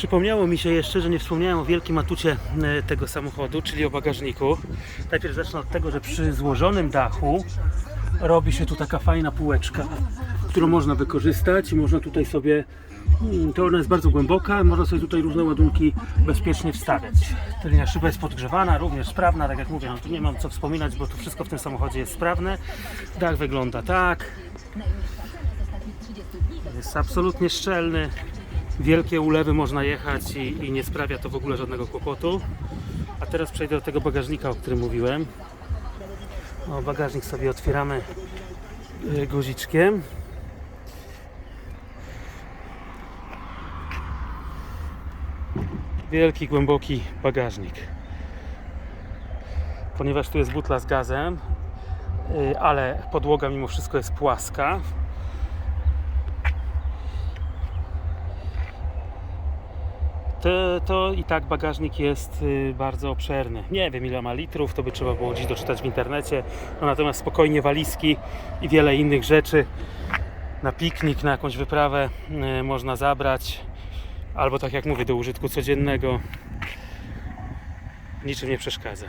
Przypomniało mi się jeszcze, że nie wspomniałem o wielkim atucie e, tego samochodu, czyli o bagażniku. Najpierw zacznę od tego, że przy złożonym dachu robi się tu taka fajna półeczka, którą można wykorzystać można tutaj sobie, mm, to ona jest bardzo głęboka, można sobie tutaj różne ładunki bezpiecznie wstawiać. Tylnia szyba jest podgrzewana, również sprawna, tak jak mówię, no tu nie mam co wspominać, bo tu wszystko w tym samochodzie jest sprawne. Dach wygląda tak, jest absolutnie szczelny. Wielkie ulewy można jechać i, i nie sprawia to w ogóle żadnego kłopotu. A teraz przejdę do tego bagażnika, o którym mówiłem. O, bagażnik sobie otwieramy y, guziczkiem. Wielki, głęboki bagażnik. Ponieważ tu jest butla z gazem, y, ale podłoga mimo wszystko jest płaska, to, to i tak bagażnik jest y, bardzo obszerny. Nie wiem ile ma litrów, to by trzeba było gdzieś doczytać w internecie. No, natomiast spokojnie walizki i wiele innych rzeczy na piknik, na jakąś wyprawę y, można zabrać. Albo tak jak mówię, do użytku codziennego. Niczym nie przeszkadza.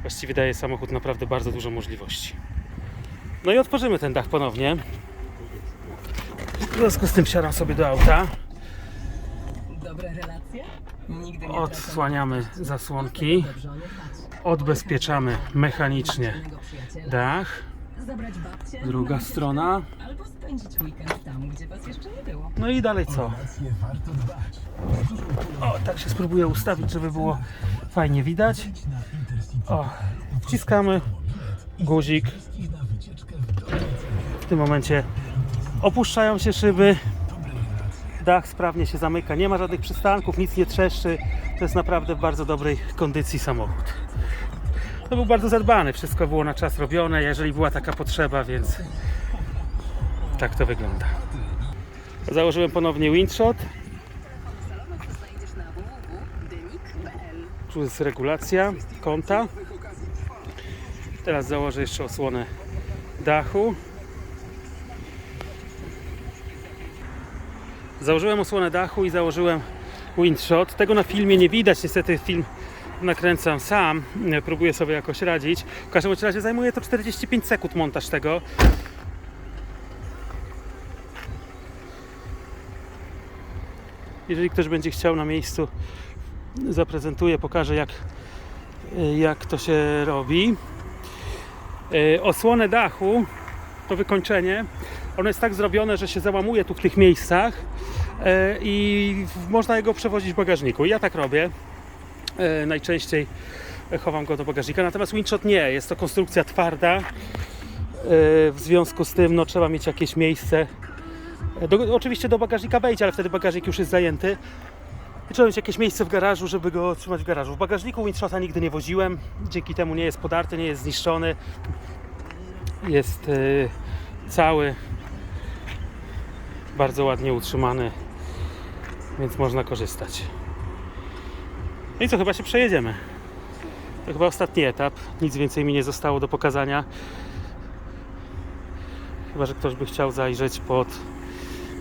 Właściwie daje samochód naprawdę bardzo dużo możliwości. No i otworzymy ten dach ponownie. W związku z tym wsiadam sobie do auta. Dobre relacje? Nigdy nie Odsłaniamy zasłonki. Odbezpieczamy mechanicznie dach. Zabrać babcię? Druga strona. Albo spędzić weekend tam, gdzie was jeszcze nie było. No i dalej co? O, tak się spróbuję ustawić, żeby było fajnie widać. O, wciskamy guzik. W tym momencie opuszczają się szyby. Dach sprawnie się zamyka, nie ma żadnych przystanków, nic nie trzeszczy. To jest naprawdę w bardzo dobrej kondycji samochód. To był bardzo zadbany, wszystko było na czas robione, jeżeli była taka potrzeba, więc tak to wygląda. Założyłem ponownie windshot. Tu jest regulacja kąta. Teraz założę jeszcze osłonę dachu. Założyłem osłonę dachu i założyłem windshot. Tego na filmie nie widać, niestety film nakręcam sam. Próbuję sobie jakoś radzić. W każdym razie zajmuje to 45 sekund montaż tego. Jeżeli ktoś będzie chciał na miejscu, zaprezentuję, pokażę jak, jak to się robi. E, Osłonę dachu, to wykończenie, ono jest tak zrobione, że się załamuje tu w tych miejscach e, i można jego przewozić w bagażniku. Ja tak robię. E, Najczęściej chowam go do bagażnika, natomiast windshot nie, jest to konstrukcja twarda. E, W związku z tym no, trzeba mieć jakieś miejsce. Do, oczywiście do bagażnika wejdzie, ale wtedy bagażnik już jest zajęty. I trzeba mieć jakieś miejsce w garażu, żeby go trzymać w garażu. W bagażniku windshota nigdy nie woziłem, dzięki temu nie jest podarty, nie jest zniszczony. Jest e, cały, bardzo ładnie utrzymany, więc można korzystać. No i co, chyba się przejedziemy. To chyba ostatni etap, nic więcej mi nie zostało do pokazania. Chyba, że ktoś by chciał zajrzeć pod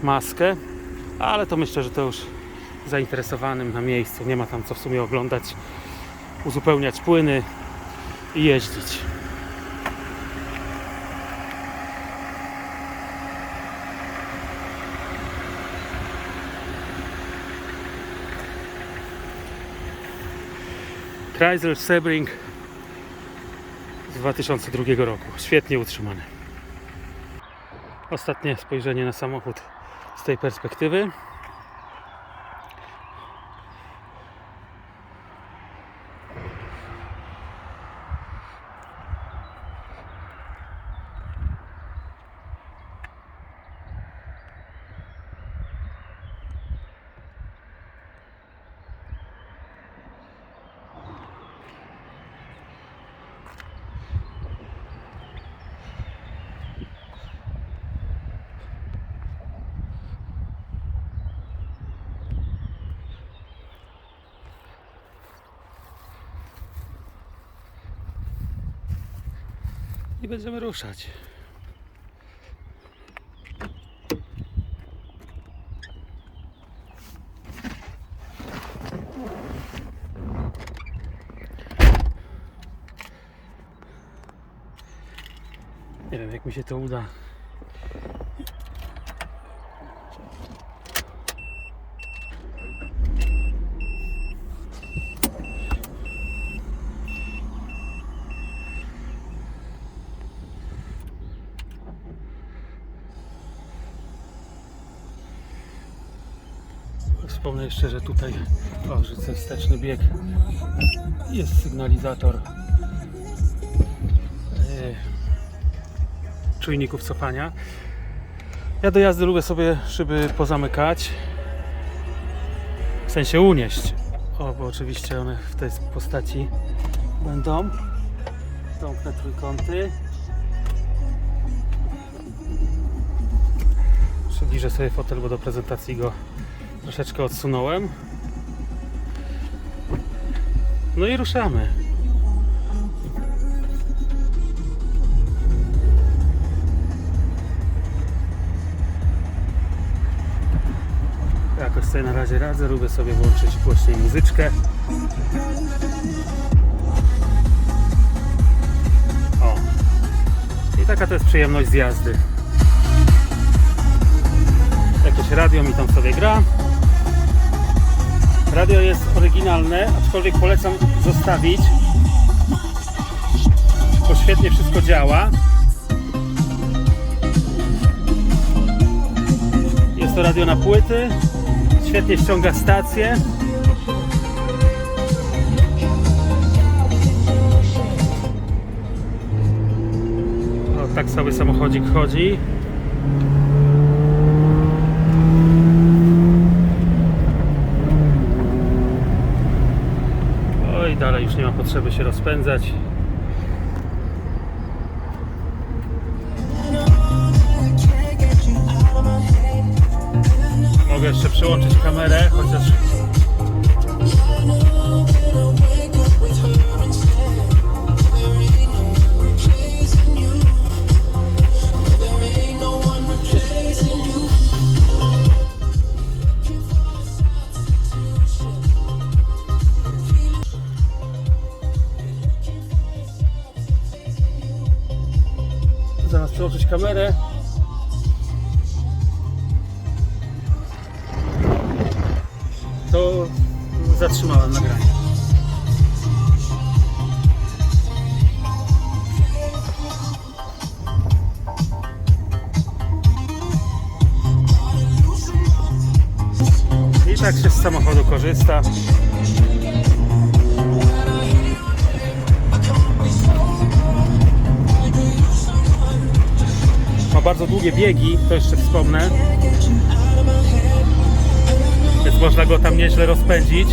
maskę, ale to myślę, że to już zainteresowanym na miejscu. Nie ma tam co w sumie oglądać, uzupełniać płyny i jeździć. Chrysler Sebring z 2002 roku. Świetnie utrzymany. Ostatnie spojrzenie na samochód z tej perspektywy. i będziemy ruszać. Nie wiem, jak mi się to uda. Wspomnę jeszcze, że tutaj o, że wsteczny bieg jest sygnalizator e, czujników cofania. Ja do jazdy lubię sobie szyby pozamykać, w sensie unieść. O, bo oczywiście one w tej postaci będą. Domknę trójkąty. Przybliżę sobie fotel, bo do prezentacji go troszeczkę odsunąłem. No i ruszamy. Jakoś sobie na razie radzę, lubię sobie włączyć głośniej muzyczkę. O. I taka to jest przyjemność z jazdy. Jakieś radio mi tam sobie gra. Radio jest oryginalne, aczkolwiek polecam zostawić, bo świetnie wszystko działa. Jest to radio na płyty, świetnie ściąga stację. O, tak sobie samochodzik chodzi. Oj, dalej już nie ma potrzeby się rozpędzać. Mogę jeszcze przyłączyć kamerę, chociaż zamiast przyłączyć kamerę to zatrzymałem nagranie. I tak się z samochodu korzysta. Bardzo długie biegi, to jeszcze wspomnę. Więc można go tam nieźle rozpędzić.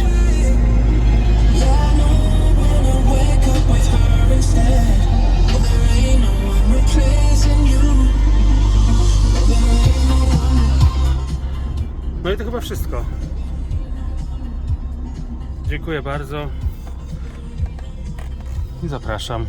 No i to chyba wszystko. Dziękuję bardzo. I zapraszam.